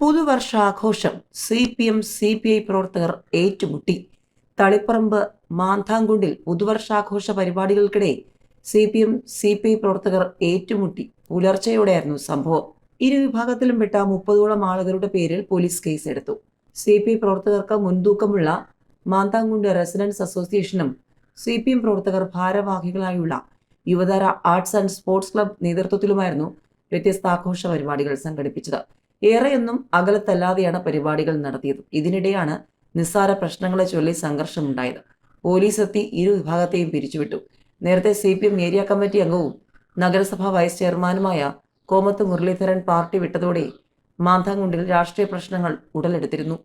പുതുവർഷാഘോഷം C P M C P I പ്രവർത്തകർ ഏറ്റുമുട്ടി. തളിപ്പറമ്പ് മാന്താങ്കുണ്ടിൽ പുതുവർഷാഘോഷ പരിപാടികൾക്കിടെ C P M C P I പ്രവർത്തകർ ഏറ്റുമുട്ടി. പുലർച്ചെയോടെയായിരുന്നു സംഭവം. ഇരുവിഭാഗത്തിലും പെട്ട മുപ്പതോളം ആളുകളുടെ പേരിൽ പോലീസ് കേസെടുത്തു. സി പി ഐ പ്രവർത്തകർക്ക് മുൻതൂക്കമുള്ള മാന്താങ്കുണ്ട് റെസിഡൻസ് അസോസിയേഷനും സി പി എം പ്രവർത്തകർ ഭാരവാഹികളായുള്ള Yuvathara arts and sports club നേതൃത്വത്തിലുമായിരുന്നു വ്യത്യസ്ത ആഘോഷ പരിപാടികൾ സംഘടിപ്പിച്ചത്. ഏറെയൊന്നും അകലത്തല്ലാതെയാണ് പരിപാടികൾ നടത്തിയത്. ഇതിനിടെയാണ് നിസ്സാര പ്രശ്നങ്ങളെ ചൊല്ലി സംഘർഷമുണ്ടായത്. പോലീസ് എത്തി ഇരു വിഭാഗത്തെയും പിരിച്ചുവിട്ടു. നേരത്തെ C P M area committee അംഗവും നഗരസഭാ വൈസ് ചെയർമാനുമായ കോമത്ത് മുരളീധരൻ പാർട്ടി വിട്ടതോടെ മാന്താങ്കുണ്ടിൽ രാഷ്ട്രീയ പ്രശ്നങ്ങൾ ഉടലെടുത്തിരുന്നു.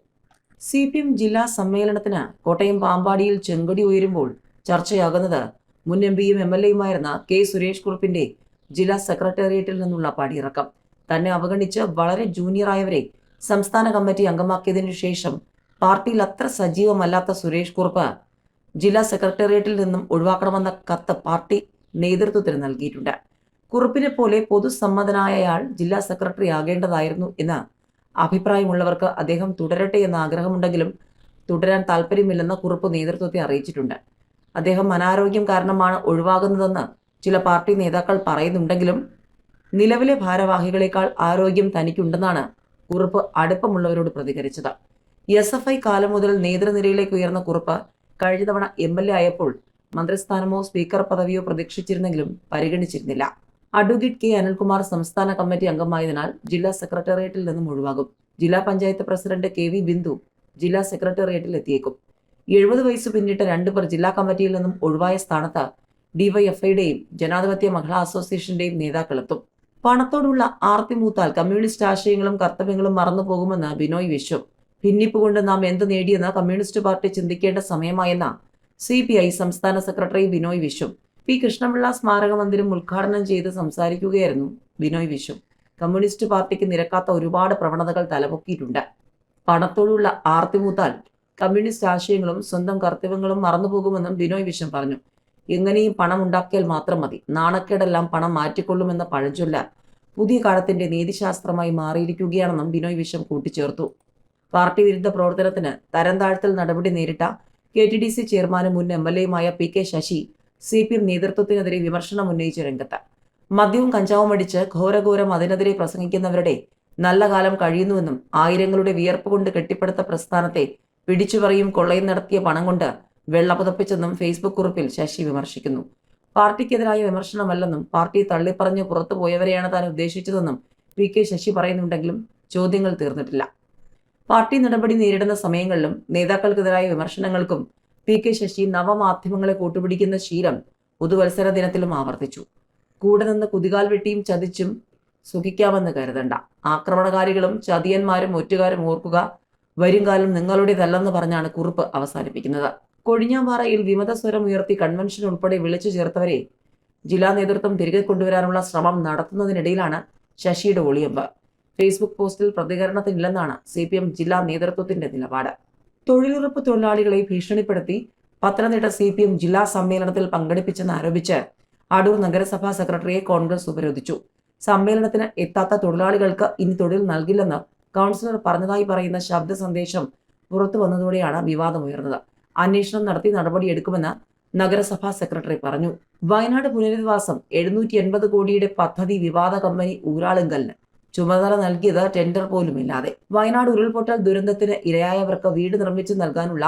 സി പി എം ജില്ലാ സമ്മേളനത്തിന് കോട്ടയം പാമ്പാടിയിൽ ചെങ്കടി ഉയരുമ്പോൾ ചർച്ചയാകുന്നത് മുൻ എം പിയും എം എൽ എയുമായിരുന്ന കെ സുരേഷ് കുറുപ്പിന്റെ ജില്ലാ സെക്രട്ടേറിയറ്റിൽ നിന്നുള്ള പടിയിറക്കം. തന്നെ അവഗണിച്ച് വളരെ ജൂനിയറായവരെ സംസ്ഥാന കമ്മിറ്റി അംഗമാക്കിയതിനു ശേഷം പാർട്ടിയിൽ അത്ര സജീവമല്ലാത്ത സുരേഷ് കുറുപ്പ് ജില്ലാ സെക്രട്ടേറിയറ്റിൽ നിന്നും ഒഴിവാക്കണമെന്ന കത്ത് പാർട്ടി നേതൃത്വത്തിന് നൽകിയിട്ടുണ്ട്. കുറുപ്പിനെ പോലെ പൊതുസമ്മതനായയാൾ ജില്ലാ സെക്രട്ടറി ആകേണ്ടതായിരുന്നു എന്ന അഭിപ്രായമുള്ളവർക്ക് അദ്ദേഹം തുടരട്ടെ എന്ന ആഗ്രഹമുണ്ടെങ്കിലും തുടരാൻ താല്പര്യമില്ലെന്ന് കുറുപ്പ് നേതൃത്വത്തെ അറിയിച്ചിട്ടുണ്ട്. അദ്ദേഹം അനാരോഗ്യം കാരണമാണ് ഒഴിവാകുന്നതെന്ന് ചില പാർട്ടി നേതാക്കൾ പറയുന്നുണ്ടെങ്കിലും നിലവിലെ ഭാരവാഹികളെക്കാൾ ആരോഗ്യം തനിക്കുണ്ടെന്നാണ് കുറുപ്പ് അടുപ്പമുള്ളവരോട് പ്രതികരിച്ചത്. എസ് എഫ് ഐ കാലം മുതൽ നേതൃനിരയിലേക്ക് ഉയർന്ന കുറുപ്പ് കഴിഞ്ഞ തവണ എം എൽ എ ആയപ്പോൾ മന്ത്രിസ്ഥാനമോ സ്പീക്കർ പദവിയോ പ്രതീക്ഷിച്ചിരുന്നെങ്കിലും പരിഗണിച്ചിരുന്നില്ല. അഡ്വക്കേറ്റ് കെ അനിൽകുമാർ സംസ്ഥാന കമ്മിറ്റി അംഗമായതിനാൽ ജില്ലാ സെക്രട്ടേറിയറ്റിൽ നിന്നും ഒഴിവാകും. ജില്ലാ panchayat president K V Bindu ജില്ലാ സെക്രട്ടേറിയറ്റിൽ എത്തിയേക്കും. എഴുപത് വയസ്സ് പിന്നിട്ട രണ്ടുപേർ ജില്ലാ കമ്മിറ്റിയിൽ നിന്നും ഒഴിവായ സ്ഥാനത്ത് ഡിവൈഎഫ്ഐയുടെയും ജനാധിപത്യ മഹിളാ അസോസിയേഷന്റെയും നേതാക്കളെത്തും. പണത്തോടുള്ള ആർത്തി മൂത്താൽ കമ്മ്യൂണിസ്റ്റ് ആശയങ്ങളും കർത്തവ്യങ്ങളും മറന്നു പോകുമെന്ന് ബിനോയ് വിശ്വം. ഭിന്നിപ്പ് കൊണ്ട് നാം എന്ത് നേടിയെന്ന് കമ്മ്യൂണിസ്റ്റ് പാർട്ടി ചിന്തിക്കേണ്ട സമയമായെന്ന സി പി ഐ സംസ്ഥാന സെക്രട്ടറി ബിനോയ് വിശ്വം. പി കൃഷ്ണപിള്ള സ്മാരക മന്ദിരം ഉദ്ഘാടനം ചെയ്ത് സംസാരിക്കുകയായിരുന്നു ബിനോയ് വിശ്വം. കമ്മ്യൂണിസ്റ്റ് പാർട്ടിക്ക് നിരക്കാത്ത ഒരുപാട് പ്രവണതകൾ തലപൊക്കിയിട്ടുണ്ട്. പണത്തോടുള്ള ആർത്തിമൂത്താൽ കമ്മ്യൂണിസ്റ്റ് ആശയങ്ങളും സ്വന്തം കർത്തവ്യങ്ങളും മറന്നുപോകുമെന്നും ബിനോയ് വിശ്വം പറഞ്ഞു. എങ്ങനെയും പണം ഉണ്ടാക്കിയാൽ മാത്രം മതി. നാണക്കേടെല്ലാം പണം മാറ്റിക്കൊള്ളുമെന്ന പഴഞ്ചൊല്ല പുതിയ കാലത്തിന്റെ നീതിശാസ്ത്രമായി മാറിയിരിക്കുകയാണെന്നും ബിനോയ് വിശ്വം കൂട്ടിച്ചേർത്തു. പാർട്ടി വിരുദ്ധ പ്രവർത്തനത്തിന് തരം താഴ്ത്തൽ നടപടി നേരിട്ട കെ ടി ഡി സി ചെയർമാനും മുൻ M L എയുമായ P K Sasi C P M നേതൃത്വത്തിനെതിരെ വിമർശനം ഉന്നയിച്ച രംഗത്ത്. മദ്യവും കഞ്ചാവും അടിച്ച് ഘോരഘോരം അതിനെതിരെ പ്രസംഗിക്കുന്നവരുടെ നല്ല കാലം കഴിയുന്നുവെന്നും ആയിരങ്ങളുടെ വിയർപ്പ് കൊണ്ട് കെട്ടിപ്പടുത്ത പ്രസ്ഥാനത്തെ പിടിച്ചുപറിയും കൊള്ളയും നടത്തിയ പണം കൊണ്ട് വെള്ളപുതപ്പിച്ചെന്നും ഫേസ്ബുക്ക് കുറിപ്പിൽ ശശി വിമർശിക്കുന്നു. പാർട്ടിക്കെതിരായ വിമർശനമല്ലെന്നും പാർട്ടി തള്ളിപ്പറഞ്ഞ് പുറത്തുപോയവരെയാണ് താൻ ഉദ്ദേശിച്ചതെന്നും പി കെ ശശി പറയുന്നുണ്ടെങ്കിലും ചോദ്യങ്ങൾ തീർന്നിട്ടില്ല. പാർട്ടി നടപടി നേരിടുന്ന സമയങ്ങളിലും നേതാക്കൾക്കെതിരായ വിമർശനങ്ങൾക്കും പി കെ ശശി നവമാധ്യമങ്ങളെ കൂട്ടുപിടിക്കുന്ന ശീലം പുതുവത്സര ദിനത്തിലും ആവർത്തിച്ചു. കൂടെ നിന്ന് കുതികാൽ വെട്ടിയും ചതിച്ചും സുഖിക്കാമെന്ന് കരുതണ്ട. ആക്രമണകാരികളും ചതിയന്മാരും ഒറ്റുകാരും ഓർക്കുക വരുംകാലം നിങ്ങളുടേതല്ലെന്ന് പറഞ്ഞാണ് കുറിപ്പ് അവസാനിപ്പിക്കുന്നത്. കൊഴിഞ്ഞാമ്പാറയിൽ വിമത സ്വരം ഉയർത്തി കൺവെൻഷൻ ഉൾപ്പെടെ വിളിച്ചു ചേർത്തവരെ ജില്ലാ നേതൃത്വം തിരികെ കൊണ്ടുവരാനുള്ള ശ്രമം നടത്തുന്നതിനിടയിലാണ് ശശിയുടെ ഒളിയമ്പ്. ഫേസ്ബുക്ക് പോസ്റ്റിൽ പ്രതികരണത്തിനില്ലെന്നാണ് സി പി എം ജില്ലാ നേതൃത്വത്തിന്റെ നിലപാട്. തൊഴിലുറപ്പ് തൊഴിലാളികളെ ഭീഷണിപ്പെടുത്തി പത്തനംതിട്ട സി പി എം ജില്ലാ സമ്മേളനത്തിൽ പങ്കെടുപ്പിച്ചെന്ന് ആരോപിച്ച് അടൂർ നഗരസഭാ സെക്രട്ടറിയെ കോൺഗ്രസ് ഉപരോധിച്ചു. സമ്മേളനത്തിന് എത്താത്ത തൊഴിലാളികൾക്ക് ഇനി തൊഴിൽ നൽകില്ലെന്ന് കൗൺസിലർ പറഞ്ഞതായി പറയുന്ന ശബ്ദ സന്ദേശം പുറത്തു വന്നതോടെയാണ് വിവാദമുയർന്നത്. അന്വേഷണം നടത്തി നടപടിയെടുക്കുമെന്ന് നഗരസഭാ സെക്രട്ടറി പറഞ്ഞു. വയനാട് പുനരധിവാസം എഴുന്നൂറ്റി എൺപത് കോടിയുടെ പദ്ധതി വിവാദ കമ്പനി ഊരാളുങ്കലിന് ചുമതല നൽകിയത് ടെൻഡർ പോലുമില്ലാതെ. വയനാട് ഉരുൾപൊട്ടൽ ദുരന്തത്തിന് ഇരയായവർക്ക് വീട് നിർമ്മിച്ചു നൽകാനുള്ള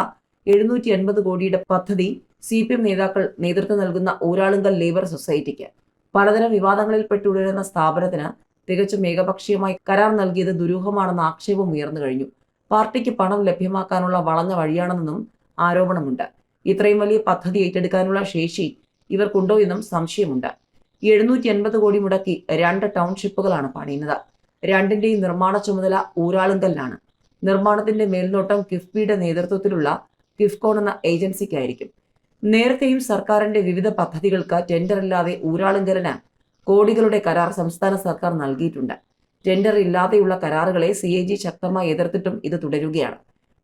എഴുന്നൂറ്റി എൺപത് കോടിയുടെ പദ്ധതി സി പി എം നേതാക്കൾ നേതൃത്വം നൽകുന്ന ഊരാളുങ്കൽ ലേബർ സൊസൈറ്റിക്ക്. പലതരം വിവാദങ്ങളിൽ പെട്ടുടരുന്ന സ്ഥാപനത്തിന് തികച്ചും ഏകപക്ഷീയമായി കരാർ നൽകിയത് ദുരൂഹമാണെന്ന ആക്ഷേപം ഉയർന്നു കഴിഞ്ഞു. പാർട്ടിക്ക് പണം ലഭ്യമാക്കാനുള്ള വളഞ്ഞ വഴിയാണെന്നും ആരോപണമുണ്ട്. ഇത്രയും വലിയ പദ്ധതി ഏറ്റെടുക്കാനുള്ള ശേഷി ഇവർക്കുണ്ടോ എന്നും സംശയമുണ്ട്. എഴുന്നൂറ്റി എൺപത് കോടി മുടക്കി രണ്ട് ടൗൺഷിപ്പുകളാണ് പണിയുന്നത്. രണ്ടിന്റെയും നിർമ്മാണ ചുമതല ഊരാളുങ്കലിനാണ്. നിർമ്മാണത്തിന്റെ മേൽനോട്ടം കിഫ്ബിയുടെ നേതൃത്വത്തിലുള്ള കിഫ്കോൺ എന്ന ഏജൻസിക്കായിരിക്കും. നേരത്തെയും സർക്കാരിന്റെ വിവിധ പദ്ധതികൾക്ക് ടെൻഡർ ഇല്ലാതെ ഊരാളുങ്കലിന് കോടികളുടെ കരാർ സംസ്ഥാന സർക്കാർ നൽകിയിട്ടുണ്ട്. ടെൻഡർ ഇല്ലാതെയുള്ള കരാറുകളെ സി ശക്തമായി എതിർത്തിട്ടും ഇത് തുടരുകയാണ്.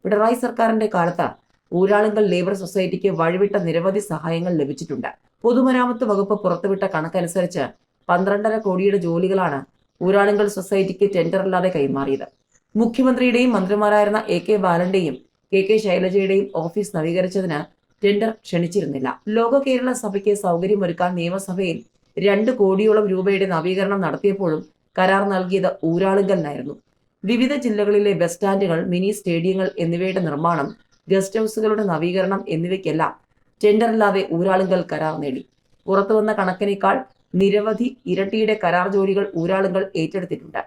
പിണറായി സർക്കാരിന്റെ കാലത്ത് ഊരാളുങ്കൽ ലേബർ സൊസൈറ്റിക്ക് വഴിവിട്ട നിരവധി സഹായങ്ങൾ ലഭിച്ചിട്ടുണ്ട്. പൊതുമരാമത്ത് വകുപ്പ് പുറത്തുവിട്ട കണക്കനുസരിച്ച് പന്ത്രണ്ടര കോടിയുടെ ജോലികളാണ് ഊരാളുങ്കൽ സൊസൈറ്റിക്ക് ടെൻഡറില്ലാതെ കൈമാറിയത്. മുഖ്യമന്ത്രിയുടെയും മന്ത്രിമാരായിരുന്ന എ കെ ബാലന്റെയും കെ കെ ശൈലജയുടെയും ഓഫീസ് നവീകരിച്ചതിന് ടെൻഡർ ക്ഷണിച്ചിരുന്നില്ല. ലോക കേരള സഭയ്ക്ക് സൗകര്യമൊരുക്കാൻ നിയമസഭയിൽ രണ്ട് കോടിയോളം രൂപയുടെ നവീകരണം നടത്തിയപ്പോഴും കരാർ നൽകിയത് ഊരാളുങ്കലിനായിരുന്നു. വിവിധ ജില്ലകളിലെ ബസ് സ്റ്റാൻഡുകൾ മിനി സ്റ്റേഡിയങ്ങൾ എന്നിവയുടെ നിർമ്മാണം ഗസ്റ്റ് ഹൗസുകളുടെ നവീകരണം എന്നിവയ്ക്കെല്ലാം ടെൻഡറില്ലാതെ ഊരാളുങ്കൽ കരാർ നേടി. പുറത്തുവന്ന കണക്കിനേക്കാൾ നിരവധി ഇരട്ടിയുടെ കരാർ ജോലികൾ ഊരാളുങ്കൽ ഏറ്റെടുത്തിട്ടുണ്ട്.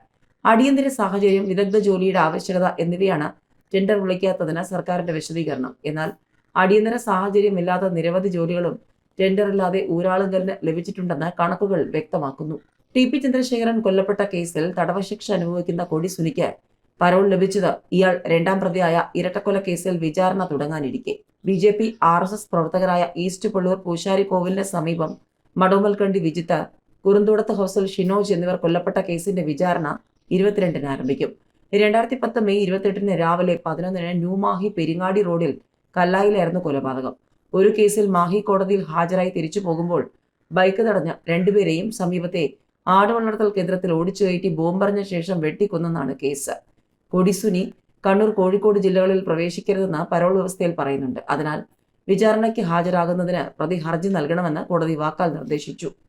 അടിയന്തര സാഹചര്യം വിദഗ്ധ ജോലിയുടെ ആവശ്യകത എന്നിവയാണ് ടെൻഡർ വിളിക്കാത്തതിന് സർക്കാരിന്റെ വിശദീകരണം. എന്നാൽ അടിയന്തര സാഹചര്യമില്ലാത്ത നിരവധി ജോലികളും ടെൻഡറില്ലാതെ ഊരാളുങ്കലിന് ലഭിച്ചിട്ടുണ്ടെന്ന് കണക്കുകൾ വ്യക്തമാക്കുന്നു. ടി പി ചന്ദ്രശേഖരൻ കൊല്ലപ്പെട്ട കേസിൽ തടവശിക്ഷ അനുഭവിക്കുന്ന കൊടിസുനിക്ക് പരോൾ ലഭിച്ചത് ഇയാൾ രണ്ടാം പ്രതിയായ ഇരട്ടക്കൊല കേസിൽ വിചാരണ തുടങ്ങാനിരിക്കെ. B J P R S S പ്രവർത്തകരായ ഈസ്റ്റ് പള്ളൂർ പൂശാരി കോവിലിന് സമീപം മടോമൽക്കണ്ടി വിജിത്ത് കുറുന്തോടത്ത് ഹൗസൽ ഷിനോജ് എന്നിവർ കൊല്ലപ്പെട്ട കേസിന്റെ വിചാരണ ഇരുപത്തിരണ്ടിന് ആരംഭിക്കും. രണ്ടായിരത്തി പത്ത് മെയ് ഇരുപത്തെട്ടിന് രാവിലെ പതിനൊന്നിന് ന്യൂമാഹി പെരിങ്ങാടി റോഡിൽ കല്ലായിലായിരുന്നു കൊലപാതകം. ഒരു കേസിൽ മാഹി കോടതിയിൽ ഹാജരായി തിരിച്ചു പോകുമ്പോൾ ബൈക്ക് തടഞ്ഞ രണ്ടുപേരെയും സമീപത്തെ ആടുവളർത്തൽ കേന്ദ്രത്തിൽ ഓടിച്ചു കയറ്റി ബോംബറിഞ്ഞ ശേഷം വെട്ടിക്കൊന്നാണ് കേസ്. കൊടിസുനി കണ്ണൂർ കോഴിക്കോട് ജില്ലകളിൽ പ്രവേശിക്കരുതെന്ന് പരോൾ വ്യവസ്ഥയിൽ പറയുന്നുണ്ട്. അതിനാൽ വിചാരണയ്ക്ക് ഹാജരാകുന്നതിന് പ്രതി ഹർജി നൽകണമെന്ന് കോടതി വാക്കാൽ നിർദ്ദേശിച്ചു.